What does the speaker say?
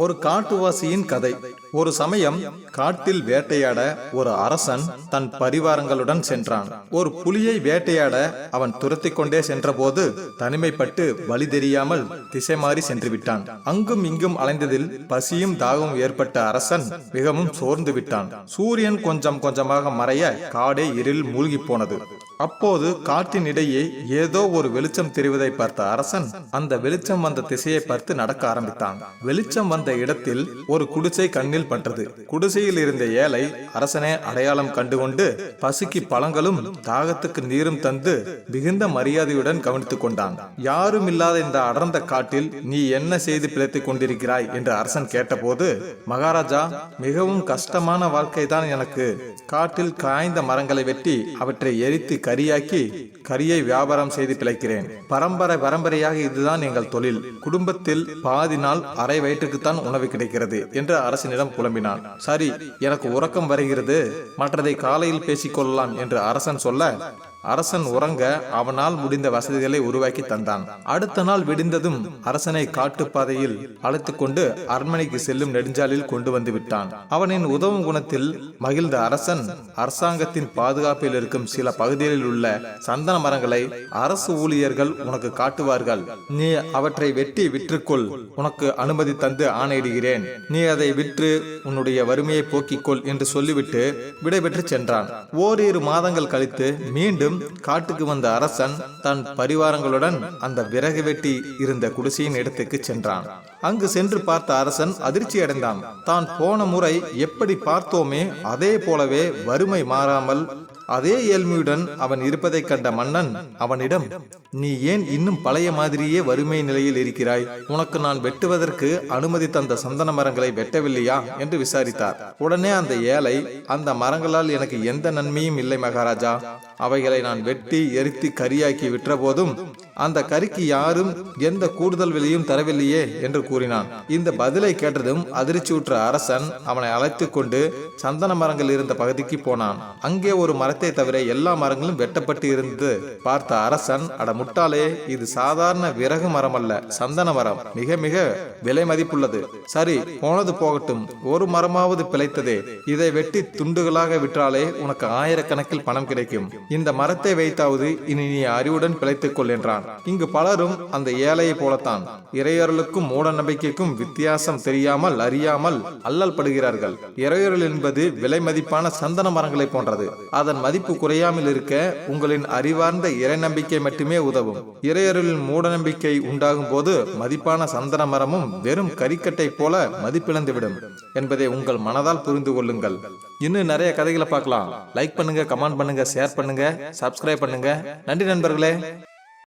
ஒரு காட்டுவாசியின் கதை. ஒரு சமயம் காட்டில் வேட்டையாட ஒரு அரசன் தன் பரிவாரங்களுடன் சென்றான். ஒரு புலியை வேட்டையாட அவன் துரத்தி கொண்டே சென்றபோது தனிமைப்பட்டு வழி தெரியாமல் திசை மாறி சென்று விட்டான். அங்கும் இங்கும் அலைந்ததில் பசியும் தாகமும் ஏற்பட்ட அரசன் மிகவும் சோர்ந்து விட்டான். சூரியன் கொஞ்சம் கொஞ்சமாக மறைய காடே இருள் மூழ்கி போனது. அப்போது காட்டின் இடையே ஏதோ ஒரு வெளிச்சம் தெரிவதை பார்த்த அரசன் அந்த வெளிச்சம் வந்த திசையை பார்த்து நடக்க ஆரம்பித்தான். வெளிச்சம் வந்த இடத்தில் ஒரு குடிசை கண்ணில் பட்டது. குடிசையில் இருந்த ஏழை அரசனே அடையாளம் கண்டுகொண்டு பசிக்கு பழங்களும் தாகத்துக்கு நீரும் தந்து மிகுந்த மரியாதையுடன் கவனித்துக் கொண்டான். யாரும் இல்லாத இந்த அடர்ந்த காட்டில் நீ என்ன செய்து பிழைத்துக் கொண்டிருக்கிறாய்? என்று அரசன் கேட்டபோது மகாராஜா மிகவும் கஷ்டமான வாழ்க்கை தான் எனக்கு. காட்டில் காய்ந்த மரங்களை வெட்டி அவற்றை எரித்து கரியாக்கி கரியை வியாபாரம் செய்து பிழைக்கிறேன். பரம்பரை பரம்பரையாக இதுதான் எங்கள் தொழில். குடும்பத்தில் பாதி நாள் அரை வயிற்றுக்குத்தான் உணவு கிடைக்கிறது என்று அரசனிடம் புலம்பினான். சரி எனக்கு உறக்கம் வருகிறது. மற்றதை காலையில் பேசிக்கொள்ளலாம் என்று அரசன் சொல்ல அரசன் உறங்க அவனால் முடிந்த வசதிகளை உருவாக்கி தந்தான். அடுத்த நாள் விடிந்ததும் அரசனை காட்டுப்பாதையில் அழைத்து கொண்டு அரண்மனைக்கு செல்லும் நெடுஞ்சாலில் கொண்டு வந்து விட்டான். அவனின் உதவும் குணத்தில் மகிழ்ந்த அரசன் அரசாங்கத்தின் பாதுகாப்பில் இருக்கும் சில பகுதிகளில் உள்ள சந்தன மரங்களை அரசு ஊழியர்கள் உனக்கு காட்டுவார்கள். நீ அவற்றை வெட்டி விற்றுக்கொள். உனக்கு அனுமதி தந்து ஆணையிடுகிறேன். நீ அதை விற்று உன்னுடைய வறுமையை போக்கிக்கொள் என்று சொல்லிவிட்டு விடைபெற்று சென்றான். ஓரிரு மாதங்கள் கழித்து மீண்டும் காட்டுக்கு வந்த அரசன் தன் பரிவாரங்களுடன் அந்த விறகு வெட்டி இருந்த குடிசையின் இடத்துக்கு சென்றான். அங்கு சென்று பார்த்த அரசன் அதிர்ச்சி அடைந்தான். தான் போன முறை எப்படி பார்த்தோமே அதே போலவே வறுமை மாறாமல் அதே ஏழ்மையுடன் அவன் இருப்பதைக் கண்ட மன்னன் அவனிடம் நீ ஏன் இன்னும் பழைய மாதிரியே வறுமை நிலையில் இருக்கிறாய்? உனக்கு நான் வெட்டுவதற்கு அனுமதி தந்த சந்தன மரங்களை வெட்டவில்லையா? என்று விசாரித்தார். உடனே அந்த ஏழை அந்த மரங்களால் எனக்கு எந்த நன்மையும் இல்லை மகாராஜா. அவைகளை நான் வெட்டி எரித்து கரியாக்கி விற்ற போதும் அந்த கறிக்கு யாரும் எந்த கூடுதல் விலையும் தரவில்லையே என்று கூறினான். இந்த பதிலை கேட்டதும் அதிர்ச்சியுற்ற அரசன் அவனை அழைத்து கொண்டு சந்தன மரங்கள் இருந்த பகுதிக்கு போனான். அங்கே ஒரு மரத்தை தவிர எல்லா மரங்களும் வெட்டப்பட்டு இருந்து பார்த்த அரசன் அட முட்டாளே இது சாதாரண விறகு மரம் அல்ல சந்தன மரம். மிக மிக விலை மதிப்புள்ளது. சரி போனது போகட்டும். ஒரு மரமாவது பிழைத்ததே. இதை வெட்டி துண்டுகளாக விற்றாலே உனக்கு ஆயிரக்கணக்கில் பணம் கிடைக்கும். இந்த மரத்தை வைத்தாவது இனி நீ அறிவுடன் பிழைத்துக் கொள் என்றான். இங்கு பலரும் அந்த ஏழையை போலத்தான். இறையர்களுக்கும் மூட நம்பிக்கைக்கும் வித்தியாசம் தெரியாமல் அறியாமல் அல்லல் படுகிறார்கள். இறையர்கள் என்பது விலை மதிப்பான சந்தன மரங்களை போன்றது. அதன் மதிப்பு குறையாமல் இருக்க உங்களின் அறிவார்ந்த இறை நம்பிக்கை மட்டுமே உதவும். இறையர்களின் மூட நம்பிக்கை உண்டாகும் போது மதிப்பான சந்தன மரமும் வெறும் கறிக்கட்டை போல மதிப்பிழந்துவிடும் என்பதை உங்கள் மனதால் புரிந்து கொள்ளுங்கள். இன்னும் நிறைய கதைகளை பார்க்கலாம். லைக் பண்ணுங்க கமெண்ட் பண்ணுங்க ஷேர் பண்ணுங்க சப்ஸ்கிரைப் பண்ணுங்க. நன்றி நண்பர்களே.